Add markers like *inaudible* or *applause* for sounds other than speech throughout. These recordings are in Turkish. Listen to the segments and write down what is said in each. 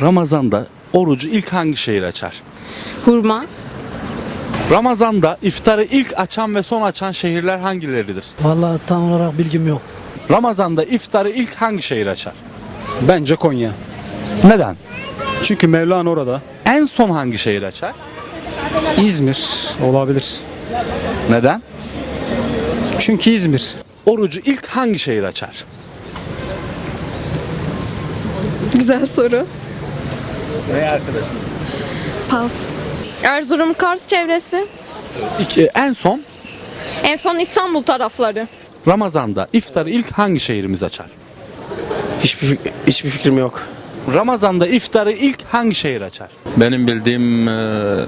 Ramazan'da orucu ilk hangi şehir açar? Hurma. Ramazan'da iftarı ilk açan ve son açan şehirler hangileridir? Vallahi tam olarak bilgim yok. Ramazan'da iftarı ilk hangi şehir açar? Bence Konya. Neden? Çünkü Mevlana orada. En son hangi şehir açar? İzmir olabilir. Neden? Çünkü İzmir. Orucu ilk hangi şehir açar? *laughs* Güzel soru. Pas. Erzurum Kars çevresi. İki, en son En son İstanbul tarafları. Ramazan'da iftarı ilk hangi şehrimiz açar? Hiçbir, hiçbir fikrim yok. Ramazan'da iftarı ilk hangi şehir açar? Benim bildiğim eee,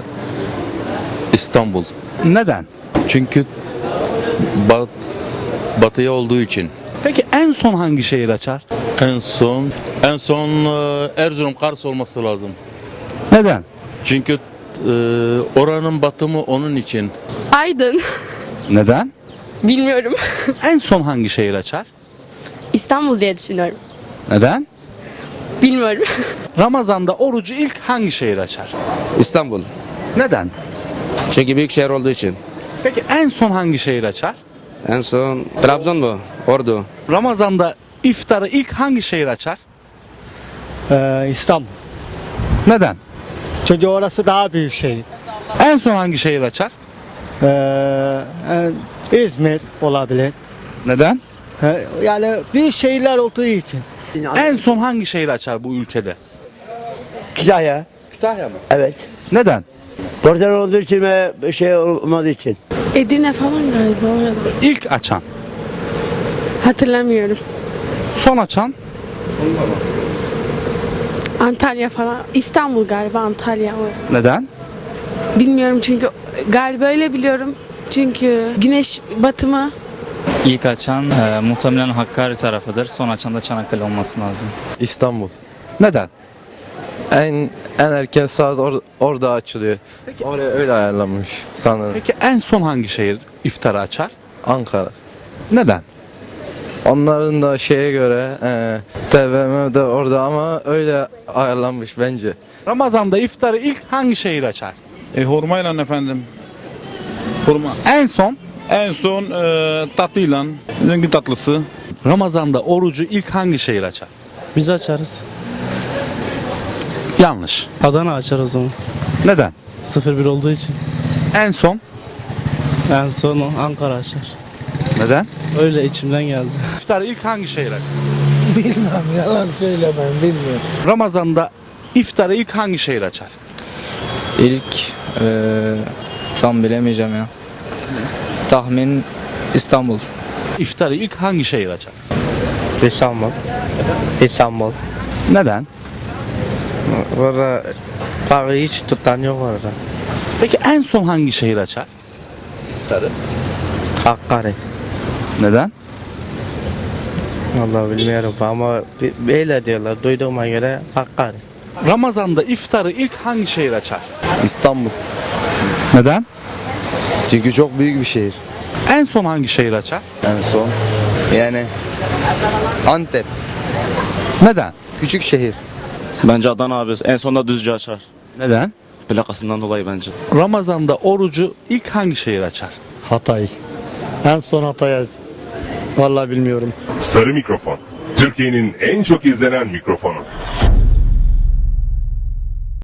İstanbul. Neden? Çünkü bat, batıya olduğu için. Peki en son hangi şehir açar? En son en son eee, Erzurum Kars olması lazım. Neden? Çünkü eee, oranın batımı onun için. Aydın. *laughs* Neden? Bilmiyorum. *laughs* En son hangi şehir açar? İstanbul diye düşünüyorum. Neden? Bilmiyorum. *laughs* Ramazan'da orucu ilk hangi şehir açar? İstanbul. Neden? Çünkü büyük şehir olduğu için. Peki en son hangi şehir açar? En son Trabzon mu? Ordu. Ramazan'da iftarı ilk hangi şehir açar? Ee, İstanbul. Neden? Çünkü orası daha büyük şehir. En son hangi şehir açar? Ee, e, İzmir olabilir. Neden? Ee, yani büyük şehirler olduğu için. En son hangi şehir açar bu ülkede? Kütahya. Kütahya mı? Evet. Neden? Orijinal olduğu için ve şey olmadığı için. Edirne falan galiba orada. İlk açan. Hatırlamıyorum. Son açan. Antalya falan. İstanbul galiba Antalya. orada. Neden? Bilmiyorum çünkü galiba öyle biliyorum. Çünkü güneş batımı İlk açan e, muhtemelen Hakkari tarafıdır. Son açan da Çanakkale olması lazım. İstanbul. Neden? En en erken saat or- orada açılıyor. Oraya öyle ayarlanmış sanırım. Peki en son hangi şehir iftarı açar? Ankara. Neden? Onların da şeye göre e, TVM de orada ama öyle ayarlanmış bence. Ramazan'da iftarı ilk hangi şehir açar? E, hurmayla efendim. Hurma. En son En son e, tatlıyla, zengin tatlısı. Ramazan'da orucu ilk hangi şehir açar? Biz açarız. Yanlış. Adana açar o zaman. Neden? 01 olduğu için. En son En son Ankara açar. neden? Öyle içimden geldi. *laughs* İftarı ilk hangi şehir açar? Bilmem yalan söylemem bilmiyorum. Ramazan'da iftarı ilk hangi şehir açar? İlk e, tam bilemeyeceğim ya. Tahmin İstanbul. İftarı ilk hangi şehir açar? İstanbul. İstanbul. Neden? Orada parayı hiç tutan yok orada. Peki en son hangi şehir açar? İftarı. Hakkari. Neden? Vallahi bilmiyorum ama böyle diyorlar. Duyduğuma göre Hakkari. Ramazan'da iftarı ilk hangi şehir açar? İstanbul. Neden? Çünkü çok büyük bir şehir. En son hangi şehir açar? En son. Yani Antep. Neden? Küçük şehir. Bence Adana abi. En sonunda Düzce açar. Neden? Plakasından dolayı bence. Ramazan'da orucu ilk hangi şehir açar? Hatay. En son Hatay'a vallahi bilmiyorum. Sarı mikrofon. Türkiye'nin en çok izlenen mikrofonu.